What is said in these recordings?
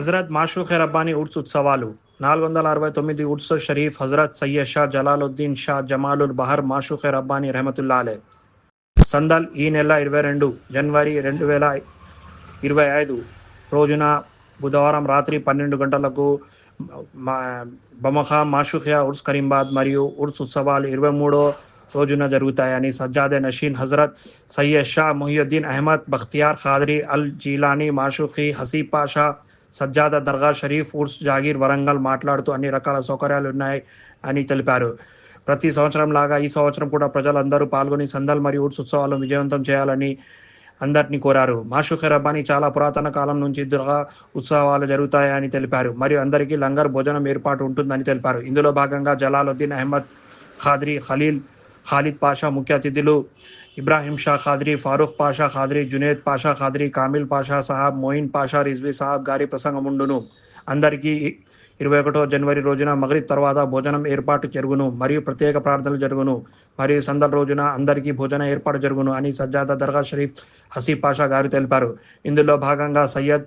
Hazrat మాషూఖ్ Rabbani woods ఉత్సవాలు. నాలుగు వందల అరవై తొమ్మిది ఉడ్స్ షరీఫ్ హజరత్ సయ్యద్ షా జలాలుద్దీన్ షా జమాలుల్ బహర్ మాషూఖ్ రబ్బానీ రెహమతుల్లాలే సందల్ ఈ నెల ఇరవై రెండు జనవరి రెండు వేల ఇరవై ఐదు రోజున బుధవారం రాత్రి పన్నెండు గంటలకు మా బమఖా మాషుఖియా ఉర్స్ కరీంబాద్ మరియు ఉర్స్ ఉత్సవాలు ఇరవై మూడో రోజున జరుగుతాయని సజ్జాదే నషీన్ హజరత్ సయ్యద్ షా మొహియుద్దీన్ అహ్మద్ బఖ్తియార్ ఖాదరీ అల్ జీలానీ మాషుఖీ హసీపా షా సజ్జాద దర్గా షరీఫ్ ఉర్స్ జాగీర్ వరంగల్ మాట్లాడుతూ అన్ని రకాల సౌకర్యాలు ఉన్నాయి అని తెలిపారు. ప్రతి సంవత్సరం లాగా ఈ సంవత్సరం కూడా ప్రజలందరూ పాల్గొని సందల్ మరియు ఉర్స్ ఉత్సవాలను విజయవంతం చేయాలని అందరినీ కోరారు. మాషుఖ్ రబ్బానీ చాలా పురాతన కాలం నుంచి దుర్గా ఉత్సవాలు జరుగుతాయని తెలిపారు. మరియు అందరికీ లంగర్ భోజనం ఏర్పాటు ఉంటుందని తెలిపారు. ఇందులో భాగంగా జలాలుద్దీన్ అహ్మద్ ఖాద్రీ ఖలీల్ ఖాలిద్ పాషా ముఖ్య అతిథులు ఇబ్రాహిం షా ఖాద్రీ ఫారూక్ పాషా ఖాద్రీ జునేద్ పాషా ఖాద్రీ కామిల్ పాషా సాహాబ్ మోయిన్ పాషా రిజ్వీ సాహాబ్ గారి ప్రసంగముండును అందరికీ ఇరవై ఒకటో జనవరి రోజున మగరి తర్వాత భోజనం ఏర్పాటు జరుగును మరియు ప్రత్యేక ప్రార్థనలు జరుగును మరియు సందర్ రోజున అందరికీ భోజన ఏర్పాటు జరుగును అని సజ్జాదా దర్గా షరీఫ్ హసీ పాషా గారు తెలిపారు. ఇందులో భాగంగా సయ్యద్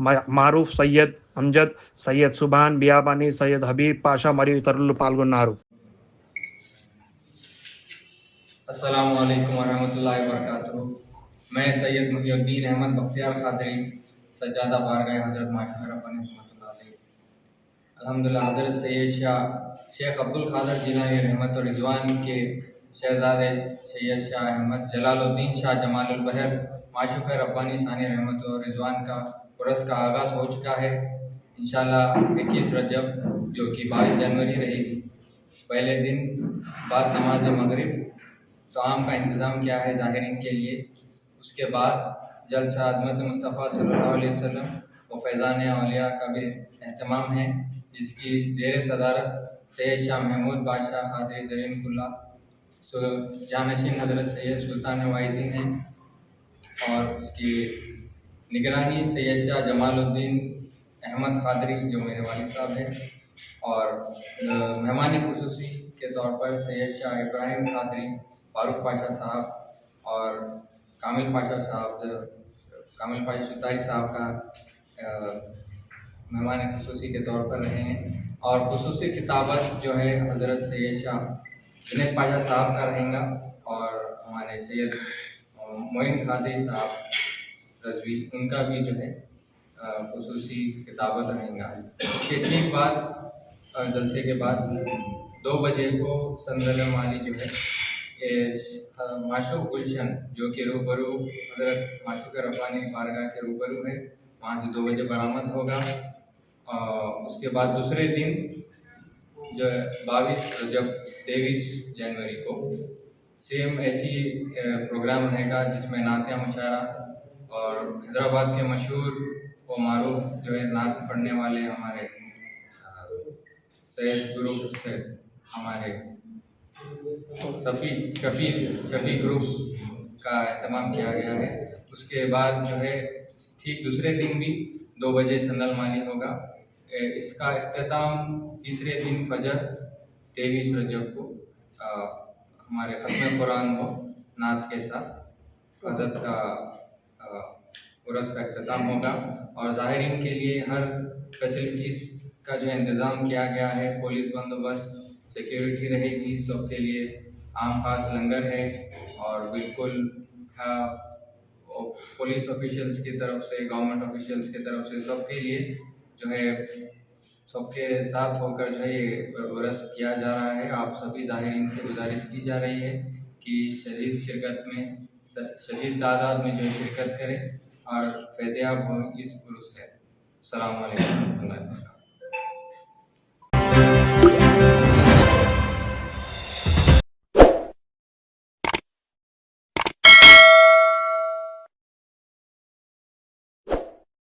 మ- మారూఫ్ సయ్యద్ అంజద్ సయ్యద్ సుభాన్ బియాబానీ సయ్యద్ హబీబ్ పాషా మరియు ఇతరులు పాల్గొన్నారు. السلام علیکم ورحمۃ اللہ وبرکاتہ۔ میں سید محی الدین احمد بختیار قادری، سجادہ بارگاہ حضرت معاشر ربانی رحمۃ اللہ علیہ۔ الحمد للہ حضرت سید شاہ شیخ عبد القادر جیلانی رحمت و رضوان کے شہزاد سید شاہ احمد جلال الدین شاہ جمال البحر معشوق ربانی ثانی رحمت و رضوان کا پرس کا آغاز ہو چکا ہے۔ انشاءاللہ، اکیس رجب، جو کہ بائیس جنوری رہے گی پہلے دن بعد نماز مغرب طعام کا انتظام کیا ہے ظاہرین کے لیے؟ اس کے بعد جلسہ عظمت مصطفیٰ صلی اللہ علیہ وسلم و فیضان اولیاء کا بھی اہتمام ہے، جس کی زیر صدارت سید شاہ محمود بادشاہ خادری زرین اللہ جانشین حضرت سید سلطان وائزین ہیں اور اس کی نگرانی سید شاہ جمال الدین احمد خادری جو میرے والد صاحب ہیں اور مہمان خصوصی کے طور پر سید شاہ ابراہیم خادری فاروق پاشا صاحب اور کامل پاشا صاحب، کامل پاشا شتائی صاحب کا مہمان خصوصی کے طور پر رہے ہیں اور خصوصی کتابت جو ہے حضرت سید شاہ جنید پاشا صاحب کا رہیں گا اور ہمارے سید معین خادی صاحب، رضوی، ان کا بھی جو ہے خصوصی کتابت رہیں گا۔ اس کے ٹھیک بعد جلسے کے بعد دو بجے کو سندر مالی جو ہے کہ ہاں، معشوق گلشن، جو کہ روبرو حضرت معشوق ربانی بارگاہ کے روبرو ہے، وہاں سے دو بجے برآمد ہوگا۔ اور اس کے بعد دوسرے دن، جو باویس جب تیئیس جنوری کو سیم ایسی پروگرام رہے گا جس میں نعتیہ مشاعرہ اور حیدرآباد کے مشہور و معروف جو ہے، نعت پڑھنے والے ہمارے سید گروپ سے ہمارے صفی شفیع شفیع گروپ کا اہتمام کیا گیا ہے۔ اس کے بعد جو ہے، ٹھیک دوسرے دن بھی دو بجے سندل مانی ہوگا۔ اس کا اختتام تیسرے دن فجر، تیئیس رجب کو ہمارے ختم قرآن و نعت کے ساتھ۔ حضرت کا عرس کا اختتام ہوگا۔ اور ظاہرین کے لیے ہر فیسلٹیز کا جو انتظام کیا گیا ہے، پولیس بندوبست سیکیورٹی رہے گی سب کے لیے عام خاص لنگر ہے اور بالکل پولیس آفیشلس کی طرف سے گورنمنٹ آفیشلس کی طرف سے سب کے لیے جو ہے سب کے ساتھ ہو کر جو ہے یہ رسم کیا جا رہا ہے آپ سبھی ظاہرین سے گزارش کی جا رہی ہے کہ شدید شرکت میں شدید تعداد میں جو شرکت کریں اور فیضیاب ہوں اس پروس سے السلام علیکم ورحمۃ اللہ